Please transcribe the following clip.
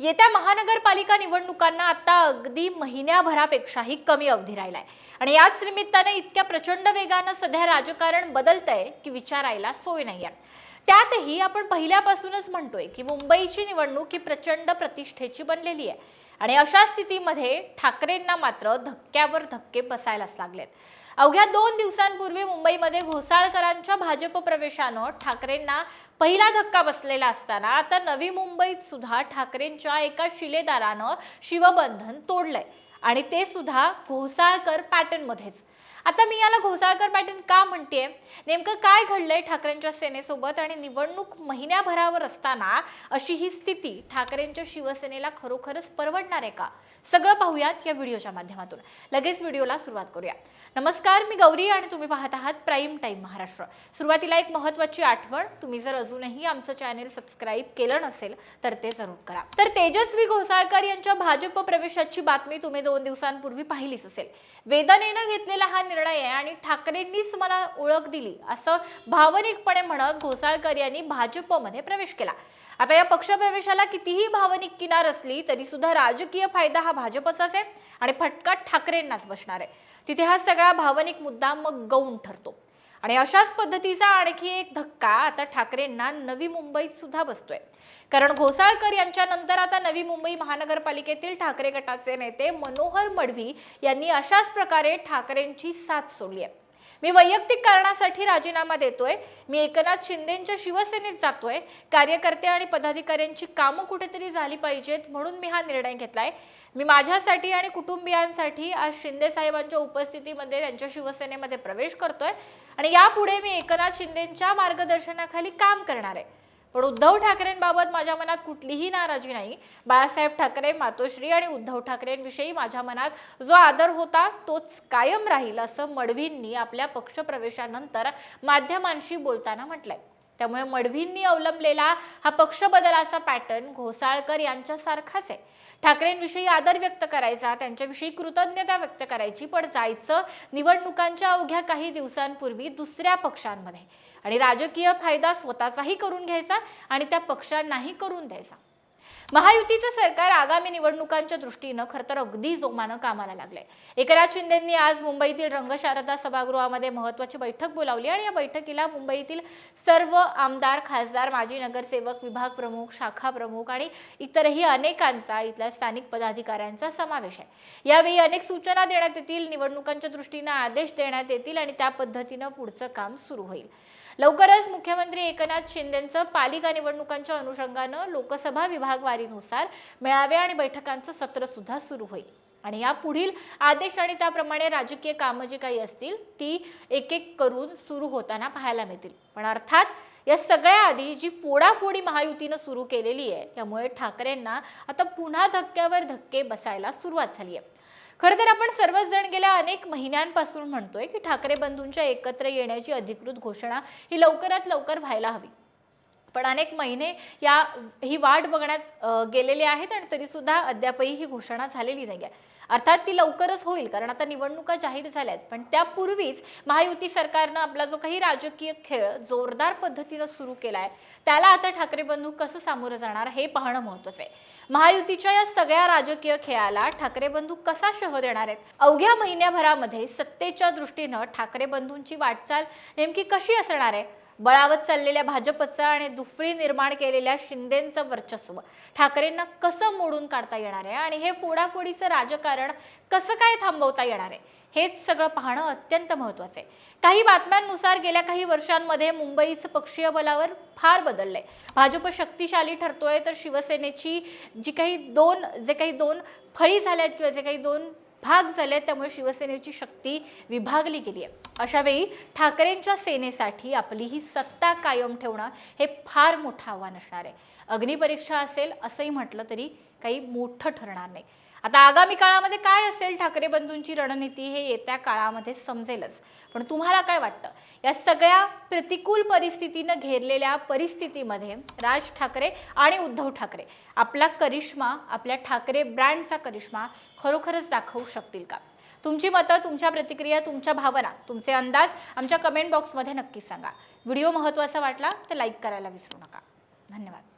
येत्या महानगरपालिका निवडणुकांना आता अगदी महिन्याभरापेक्षाही कमी अवधी राहिलाय. आणि याच निमित्ताने इतक्या प्रचंड वेगानं सध्या राजकारण बदलतंय की विचारायला सोय नाहीये त्यातही आपण पहिल्यापासूनच म्हणतोय की मुंबईची निवडणूक ही प्रचंड प्रतिष्ठेची बनलेली आहे. आणि अशा स्थितीमध्ये ठाकरेंना मात्र धक्क्यावर धक्के बसायलाच लागलेत. अवघ्या दोन दिवसांपूर्वी मुंबईमध्ये घोसाळकरांच्या भाजप प्रवेशानं ठाकरेंना पहिला धक्का बसलेला असताना आता नवी मुंबईत सुद्धा ठाकरेंच्या एका शिलेदारानं शिवबंधन तोडलंय. आणि ते सुद्धा घोसाळकर पॅटर्नमध्येच. आता मी याला घोसाळकर पॅटर्न का म्हणतेय? नेमकं काय घडलंय ठाकरेंच्या सेनेसोबत आणि निवडणूक महिन्याभरावर असताना अशी ही स्थिती ठाकरेंच्या शिवसेनेला खरोखरच परवडणार आहे का? सगळं पाहूयात या व्हिडिओच्या माध्यमातून. लगेच व्हिडिओला सुरुवात करूया. नमस्कार मी गौरी आणि तुम्ही पाहत आहात प्राईम टाईम महाराष्ट्र. सुरुवातीला एक महत्वाची आठवण तुम्ही जर अजूनही आमचं चॅनेल सबस्क्राईब केलं नसेल तर ते जरूर करा. तर तेजस्वी घोसाळकर यांच्या भाजप प्रवेशाची बातमी तुम्ही दोन दिवसांपूर्वी पाहिलीच असेल. वेदनेनं घेतलेला हा निर्णय आहे आणि ठाकरेंनीच मला ओळख दिली असं भावनिकपणे म्हणत घोसाळकर यांनी भाजपमध्ये प्रवेश केला. आता या पक्षप्रवेशाला कितीही भावनिक किनार असली तरी सुद्धा राजकीय फायदा हा भाजपचाच आहे आणि फटका ठाकरेंनाच बसणार आहे. तिथे हा सगळा भावनिक मुद्दा मग गौण ठरतो. आणि अशाच पद्धतीचा आणखी एक धक्का आता ठाकरेंना नवी मुंबईत सुद्धा बसतोय. कारण घोसाळकर यांच्या नंतर आता नवी मुंबई महानगरपालिकेतील ठाकरे गटाचे नेते मनोहर मडवी यांनी अशाच प्रकारे ठाकरेंची साथ सोडली आहे. मी वैयक्तिक कारणासाठी राजीनामा देतोय. मी एकनाथ शिंदेच्या शिवसेनेत जातोय. कार्यकर्ते आणि पदाधिकाऱ्यांची कामं कुठेतरी झाली पाहिजेत म्हणून मी हा निर्णय घेतलाय. मी माझ्यासाठी आणि कुटुंबियांसाठी आज शिंदे साहेबांच्या उपस्थितीमध्ये त्यांच्या शिवसेनेमध्ये प्रवेश करतोय. आणि यापुढे मी एकनाथ शिंदेच्या मार्गदर्शनाखाली काम करणार आहे. पण उद्धव ठाकरेंबाबत माझ्या मनात कुठलीही नाराजी नाही. बाळासाहेब ठाकरे मातोश्री आणि उद्धव ठाकरेंविषयी माझ्या मनात जो आदर होता तोच कायम राहील असं मडवींनी आपल्या पक्षप्रवेशानंतर माध्यमांशी बोलताना म्हटलंय. त्यामुळे मडवींनी अवलंबलेला हा पक्ष बदलाचा पॅटर्न घोसाळकर यांच्यासारखाच आहे. ठाकरेंविषयी आदर व्यक्त करायचा त्यांच्याविषयी कृतज्ञता व्यक्त करायची पण जायचं निवडणुकांच्या अवघ्या काही दिवसांपूर्वी दुसऱ्या पक्षांमध्ये. आणि राजकीय फायदा स्वतःचाही करून घ्यायचा आणि त्या पक्षांनाही करून द्यायचा. महायुतीचं सरकार आगामी निवडणुकांच्या दृष्टीनं खरंतर अगदी जोमानं कामाला लागलंय. एकनाथ शिंदेंनी आज मुंबईतील रंगशारदा सभागृहामध्ये महत्वाची बैठक बोलावली आणि या बैठकीला मुंबईतील सर्व आमदार खासदार माजी नगरसेवक विभाग प्रमुख शाखा प्रमुख आणि इतरही अनेकांचा इथल्या स्थानिक पदाधिकाऱ्यांचा समावेश आहे. यावेळी अनेक सूचना देण्यात येतील निवडणुकांच्या दृष्टीनं आदेश देण्यात येतील आणि त्या पद्धतीनं पुढचं काम सुरू होईल. लवकरच मुख्यमंत्री एकनाथ शिंदेंचं पालिका निवडणुकांच्या अनुषंगानं लोकसभा विभागवारीनुसार मेळावे आणि बैठकांचं सत्र सुद्धा सुरू होईल. आणि या पुढील आदेश आणि त्याप्रमाणे राजकीय कामं जी काही असतील ती एक एक करून सुरू होताना पाहायला मिळतील. पण अर्थात या सगळ्या आधी जी फोडाफोडी महायुतीनं सुरू केलेली आहे त्यामुळे ठाकरेंना आता पुन्हा धक्क्यावर धक्के बसायला सुरुवात झाली आहे. खरं तर आपण सर्वच जण गेल्या अनेक महिन्यांपासून म्हणतोय की ठाकरे बंधूंच्या एकत्र येण्याची अधिकृत घोषणा ही लवकरात लवकर व्हायला हवी. पण अनेक महिने या ही वाट बघण्यात गेलेले आहेत आणि तरीसुद्धा अद्यापही ही घोषणा झालेली नाही आहे अर्थात ती लवकरच होईल कारण आता निवडणुका जाहीर झाल्यात. पण त्यापूर्वीच महायुती सरकारनं आपला जो काही राजकीय खेळ जोरदार पद्धतीनं सुरू केला आहे त्याला आता ठाकरे बंधू कसं सामोरं जाणार हे पाहणं महत्वाचं आहे. महायुतीच्या या सगळ्या राजकीय खेळाला ठाकरे बंधू कसा शह देणार आहेत? अवघ्या महिन्याभरामध्ये सत्तेच्या दृष्टीनं ठाकरे बंधूंची वाटचाल नेमकी कशी असणार आहे? बळावत चाललेल्या भाजपचं आणि दुफळी निर्माण केलेल्या शिंदेचं वर्चस्व. ठाकरेंना कसं मोडून काढता येणार आहे? आणि हे फोडाफोडीचं राजकारण कसं काय थांबवता येणार आहे? हेच सगळं पाहणं अत्यंत महत्वाचं आहे. काही बातम्यांनुसार गेल्या काही वर्षांमध्ये मुंबईचं पक्षीय बलावर फार बदललंय. भाजप शक्तिशाली ठरतोय तर शिवसेनेची जी काही दोन जे काही दोन फळी झाल्यात किंवा जे काही दोन भाग झाले त्यामुळे शिवसेनेची शक्ती विभागली गेली आहे. अशावेळी ठाकरेंच्या सेनेसाठी आपली ही सत्ता कायम ठेवणं हे फार मोठं आव्हान असणार आहे. अग्निपरीक्षा असेल असंही म्हटलं तरी काही मोठं ठरणार नाही. आता आगामी काळामध्ये काय असेल ठाकरे बंधूंची रणनीती हे येत्या काळामध्ये समजेलच. पण तुम्हाला काय वाटतं? या सगळ्या प्रतिकूल परिस्थितीनं घेरलेल्या परिस्थितीमध्ये राज ठाकरे आणि उद्धव ठाकरे आपला करिश्मा आपल्या ठाकरे ब्रँडचा करिश्मा खरोखरच दाखवू शकतील का? तुमची मतं तुमच्या प्रतिक्रिया तुमच्या भावना तुमचे अंदाज आमच्या कमेंट बॉक्समध्ये नक्की सांगा. व्हिडिओ महत्त्वाचा वाटला तर लाईक करायला विसरू नका. धन्यवाद.